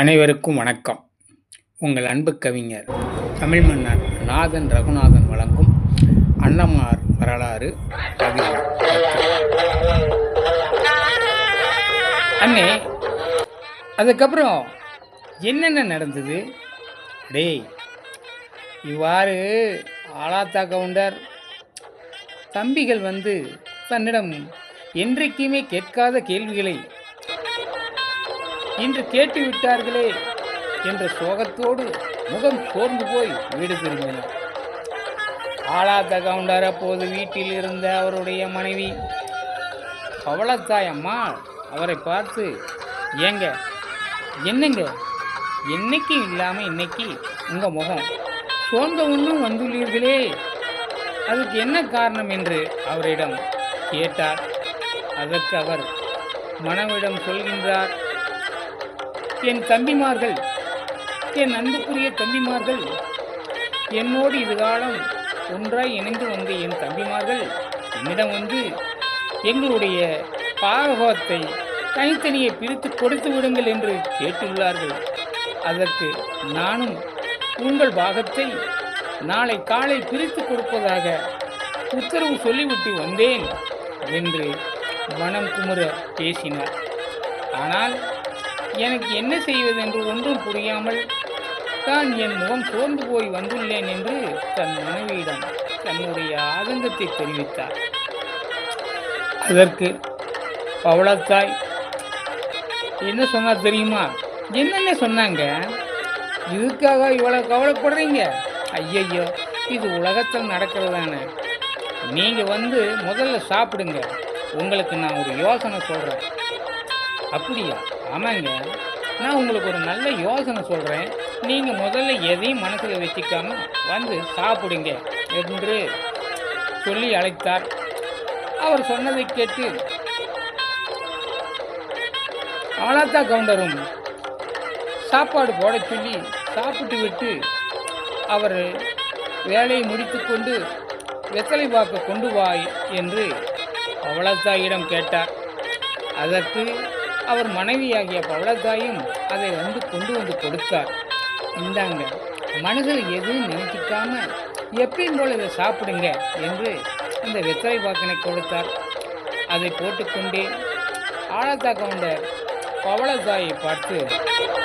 அனைவருக்கும் வணக்கம். உங்கள் அன்பு கவிஞர் தமிழ் மன்னன் நாதன் ரகுநாதன் வழங்கும் அன்னமார் வரலாறு அண்ணே அதுக்கப்புறம் என்னென்ன நடந்தது? டேய் இவ்வாறு ஆலாத்தா கவுண்டர் தம்பிகள் வந்து தன்னிடம் என்றைக்குமே கேட்காத கேள்விகளை இன்று கேட்டு விட்டார்களே என்ற சோகத்தோடு முகம் சோர்ந்து போய் வீடு திரும்பினார். ஆளாத்த கவுண்டர் அப்போது வீட்டில் இருந்த அவருடைய மனைவி பவளத்தாய் அம்மா அவரை பார்த்து ஏங்க என்னங்க? என்னைக்கு இல்லாமல் இன்னைக்கு உங்கள் முகம் சோர்ந்த ஒன்றும் வந்துள்ளீர்களே? அதுக்கு என்ன காரணம்? என்று அவரிடம் கேட்டார். அதற்கு அவர் மனவிடம் சொல்கின்றார். என் தம்பிமார்கள் என் அன்புக்குரிய தம்பிமார்கள் என்னோடு இது காலம் ஒன்றாய் இணைந்து வந்த என் தம்பிமார்கள் என்னிடம் வந்து எங்களுடைய பாகவத்தை தனித்தனியை பிரித்து கொடுத்து விடுங்கள் என்று கேட்டுள்ளார்கள். அதற்கு நானும் உங்கள் பாகத்தை நாளை காலை பிரித்து கொடுப்பதாக உத்தரவு சொல்லிவிட்டு வந்தேன் என்று மனம் குமுற பேசினார். ஆனால் எனக்கு என்ன செய்வதென்று ஒன்றும் புரியாமல் தான் என் முகம் சோர்ந்து போய் வந்துள்ளேன் என்று தன் மனைவியிடம் தன்னுடைய ஆதங்கத்தை தெரிவித்தார். அதற்கு பவளத்தாய் என்ன சொன்னால் தெரியுமா? என்னென்ன சொன்னாங்க? இதுக்காக இவ்வளோ கவலைப்படுறீங்க? ஐயையோ இது உலகத்தில் நடக்கிறதானே. நீங்கள் வந்து முதல்ல சாப்பிடுங்க. உங்களுக்கு நான் ஒரு யோசனை சொல்கிறேன் அப்படியா? ஆமாங்க. நான் உங்களுக்கு ஒரு நல்ல யோசனை சொல்கிறேன் நீங்கள் முதல்ல எதையும் மனசில் வச்சுக்காம வந்து சாப்பிடுங்க என்று சொல்லி அழைத்தார். அவர் சொன்னதை கேட்டு ஆலாத்தா கவுண்டரும் சாப்பாடு போட சொல்லி சாப்பிட்டு விட்டு அவர் வேலையை முடித்துக்கொண்டு வெத்தலை பாக்கு கொண்டு வாய் என்று அவளத்தாயிடம் கேட்டார். அதற்கு அவர் மனைவியாகிய பவளத்தாயும் அதை வந்து கொண்டு வந்து கொடுத்தார். இந்தாங்க மனதில் எதுவும் நினைச்சிக்காம எப்பயும் போல் இதை சாப்பிடுங்க? என்று அந்த வெத்தலை பாக்கனை கொடுத்தார். அதை போட்டுக்கொண்டே ஆழத்தா கொண்ட பவளத்தாயை பார்த்து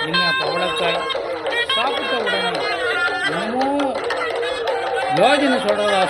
என்ன பவளத்தாய்? சாப்பிட்ட உடனே என்னமோ யோஜனை சொல்கிறதா